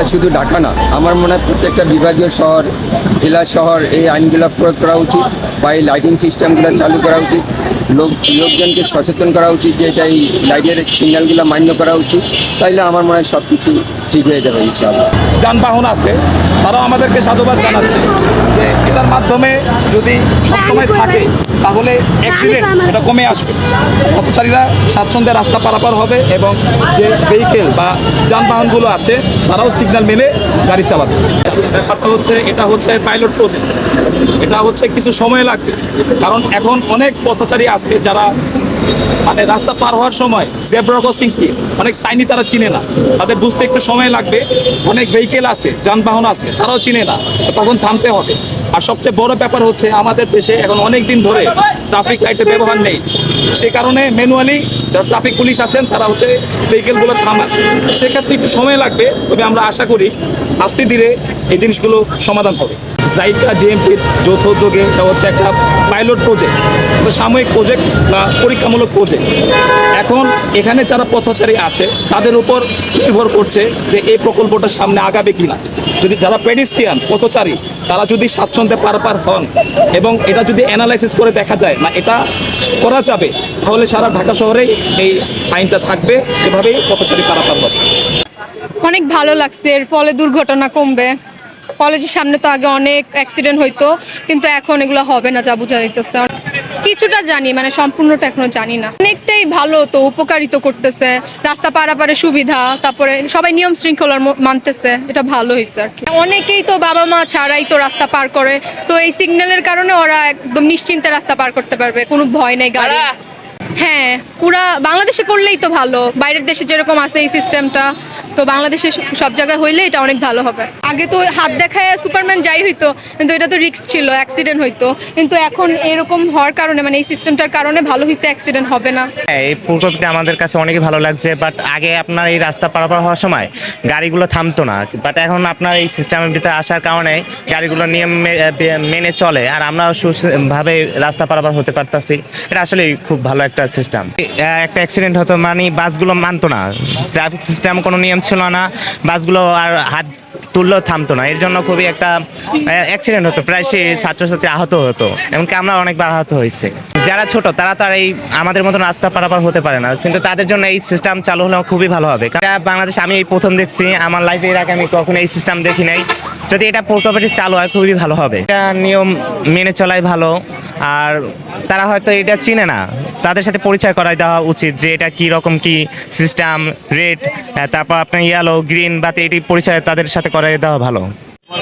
এটা শুধু ঢাকা না, আমার মনে হয় প্রত্যেকটা বিভাগীয় শহর, জেলা শহর এই আইনগুলো প্রয়োগ করা উচিত বা এই লাইটিং সিস্টেমগুলো চালু করা উচিত। লোক, লোকজনকে সচেতন করা উচিত যে এটা এই লাইটের সিগন্যালগুলো মান্য করা উচিত। তাইলে আমার মনে হয় সব কিছু ঠিক হয়ে যাবে ইনশাআল্লাহ। যানবাহন আছে তারাও আমাদেরকে সাধুবাদ জানাচ্ছে যে এটার মাধ্যমে যদি সবসময় থাকে তাহলে অ্যাক্সিডেন্ট এটা কমে আসবে। পথচারীরা স্বাচ্ছন্দ্যে রাস্তা পারাপার হবে এবং যে ভেহিকেল বা যানবাহনগুলো আছে তারাও সিগন্যাল মেনে গাড়ি চালাবে ব্যাপারটা হচ্ছে এটা হচ্ছে পাইলট প্রজেক্ট এটা হচ্ছে কিছু সময় লাগবে। কারণ এখন অনেক পথচারী আছে যারা মানে রাস্তা পার হওয়ার সময় জেব্রা ক্রসিং কি? অনেক সাইনি তারা চিনে না। তাদের বুঝতে একটু সময় লাগবে। অনেক ভেহিকেল আছে, যানবাহন আছে, তারাও চিনে না। তখন থামতে হবে। আর সবচেয়ে বড় ব্যাপার হচ্ছে, আমাদের দেশে এখন অনেক দিন ধরে ট্রাফিক লাইটের ব্যবহার নেই। সে কারণে ম্যানুয়ালি যারা ট্রাফিক পুলিশ আসেন, তারা হচ্ছে ভেহিকেলগুলো থামান। সেক্ষেত্রে একটু সময় লাগবে, তবে আমরা আশা করি আস্তে ধীরে এই জিনিসগুলো সমাধান হবে। জাইকা ডিএমপির যৌথ উদ্যোগে হচ্ছে একটা পাইলট প্রজেক্ট সাময়িক প্রজেক্ট বা পরীক্ষামূলক প্রজেক্ট এখন এখানে যারা পথচারী আছে, তাদের উপর নির্ভর করছে যে এই প্রকল্পটা সামনে আগাবে কিনা। যদি যারা পেডিস্ট্রিয়ান পথচারী, তারা যদি স্বাচ্ছন্দ্যে পারাপার হন এবং এটা যদি অ্যানালাইসিস করে দেখা যায়, না, এটা করা যাবে, তাহলে সারা ঢাকা শহরে এই আইনটা থাকবে। এভাবেই পথচারী পারাপার হবে। অনেক ভালো লাগছে, এর ফলে দুর্ঘটনা কমবে। কলেজের সামনে তো আগে অনেক অ্যাক্সিডেন্ট হইতো, কিন্তু এখন এগুলো হবে না, যা বোঝা যাইতেছে। কিছুটা জানি মানে সম্পূর্ণটা এখনও জানি না। অনেকটাই ভালো তো, উপকারিত করতেছে, রাস্তা পারাপারে সুবিধা, তারপরে সবাই নিয়ম শৃঙ্খলার মানতেছে, এটা ভালো হয়েছে আর কি। অনেকেই তো বাবা মা ছাড়াই তো রাস্তা পার করে, তো এই সিগন্যালের কারণে ওরা একদম নিশ্চিন্তে রাস্তা পার করতে পারবে, কোনো ভয় নেই গাড়ি। হ্যাঁ পুরা বাংলাদেশে করলেই তো ভালো। বাইরের দেশে যেরকম আছে এই সিস্টেমটা তো বাংলাদেশে সব জায়গায় হইলে এটা অনেক ভালো হবে। আগে তো হাত দেখায় সুপারম্যান যাই হইতো কিন্তু এটা তো রিস্ক ছিল অ্যাক্সিডেন্ট হইতো। কিন্তু এখন এরকম হওয়ার কারণে মানে এই সিস্টেমটার কারণে ভালো হয়েছে অ্যাক্সিডেন্ট হবে না। হ্যাঁ, এই প্রকল্পটা আমাদের কাছে অনেকই ভালো লাগছে বাট আগে আপনার এই রাস্তা পারাপার হওয়ার সময় গাড়িগুলো থামতো না। বাট এখন আপনার এই সিস্টেমের ভিতরে আসার কারণে গাড়িগুলো নিয়ম মেনে চলে আর আমরা সুভাবে রাস্তা পারাপার হতে পারতাছি। এটা আসলে খুব ভালো একটা সিস্টেম একটা অ্যাক্সিডেন্ট হতো মানে বাসগুলো মানতো না। ট্রাফিক সিস্টেম কোনো নিয়ম ছিল না, বাসগুলো আর হাত তুললেও থামতো না। এর জন্য খুবই একটা অ্যাক্সিডেন্ট হতো। প্রায় সে ছাত্রছাত্রী আহত হতো, এমনকি আমরা অনেকবার আহত হয়েছে। যারা ছোট, তারা তার এই আমাদের মতন রাস্তা পারাপার হতে পারে না। কিন্তু তাদের জন্য এই সিস্টেম চালু হলে খুবই ভালো হবে। কারণ বাংলাদেশ, আমি এই প্রথম দেখছি, আমার লাইফে এর আগে আমি কখনো এই সিস্টেম দেখি নাই। যদি এটা প্রকল্পটি চালু হয়, খুবই ভালো হবে। এটা নিয়ম মেনে চলাই ভালো, আর তারা হয়তো এটা চিনে না। তাদের সাথে পরিচয় করাই দেওয়া উচিত যে এটা কি রকম, কি সিস্টেম রেড তারপর আপনার ইয়েলো গ্রিন বাতি এটি পরিচয় তাদের সাথে করাই দেওয়া ভালো।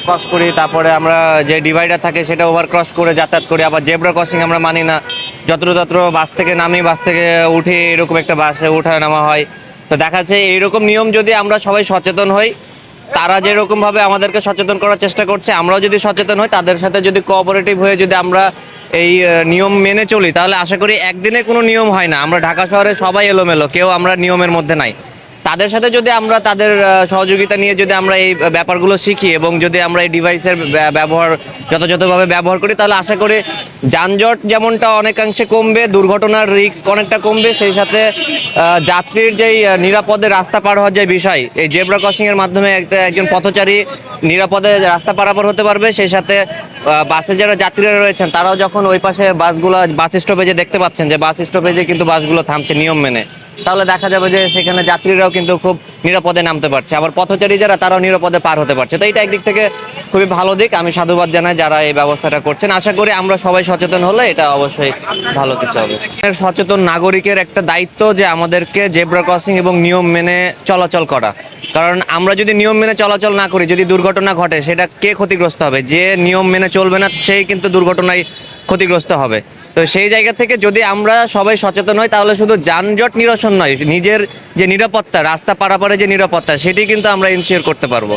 ক্রস করি, তারপরে আমরা যে ডিভাইডার থাকে সেটা ওভার ক্রস করে যাতায়াত করি। আবার জেব্রা ক্রসিং আমরা মানি না। যত্র তত্র বাস থেকে নামি, বাস থেকে উঠে এরকম একটা বাসে উঠা নামা হয়। তো দেখা যাচ্ছে এইরকম নিয়ম যদি আমরা সবাই সচেতন হই, তারা যেরকমভাবে আমাদেরকে সচেতন করার চেষ্টা করছে, আমরাও যদি সচেতন হই, তাদের সাথে যদি কোঅপারেটিভ হয়ে যদি আমরা এই নিয়ম মেনে চলি। তাহলে আশা করি একদিনে কোনো নিয়ম হয় না। আমরা ঢাকা শহরে সবাই এলোমেলো, কেউ আমরা নিয়মের মধ্যে নাই। তাদের সাথে যদি আমরা তাদের সহযোগিতা নিয়ে যদি আমরা এই ব্যাপারগুলো শিখি এবং যদি আমরা এই ডিভাইসের ব্যা- ব্যবহার যথাযথভাবে ব্যবহার করি, তাহলে আশা করি যানজট যেমনটা অনেকাংশে কমবে, দুর্ঘটনার রিস্ক অনেকটা কমবে, সেই সাথে যাত্রীর যেই নিরাপদে রাস্তা পার হওয়ার যে বিষয়, এই জেব্রা ক্রসিংয়ের মাধ্যমে একটা, একজন পথচারী নিরাপদে রাস্তা পারাপার হতে পারবে, সেই সাথে বাসে যারা যাত্রীরা রয়েছেন, তারাও যখন ওই পাশে বাসগুলো, বাস স্টপেজে দেখতে পাচ্ছেন যে বাস স্টপেজে কিন্তু বাসগুলো থামছে নিয়ম মেনে। তাহলে দেখা যাবে যে সেখানে যাত্রীরাও কিন্তু খুব নিরাপদে নামতে পারছে। আবার পথচারী যারা তারাও নিরাপদে পার হতে পারছে। তো এটা একদিক থেকে খুবই ভালো দিক। আমি সাধুবাদ জানাই যারা এই ব্যবস্থাটা করছেন। আশা করি আমরা সবাই সচেতন হলে এটা অবশ্যই ভালো কিছু হবে। সচেতন নাগরিকের একটা দায়িত্ব যে আমাদেরকে জেব্রা ক্রসিং এবং নিয়ম মেনে চলাচল করা। কারণ আমরা যদি নিয়ম মেনে চলাচল না করি, যদি দুর্ঘটনা ঘটে, সেটা কে ক্ষতিগ্রস্ত হবে? যে নিয়ম মেনে চলবে না, সেই কিন্তু দুর্ঘটনায় ক্ষতিগ্রস্ত হবে। তো সেই জায়গা থেকে যদি আমরা সবাই সচেতন হই, তাহলে শুধু যানজট নিরসন নয়, নিজের যে নিরাপত্তা, রাস্তা পারাপারে যে নিরাপত্তা, সেটি কিন্তু আমরা ইনসিওর করতে পারব।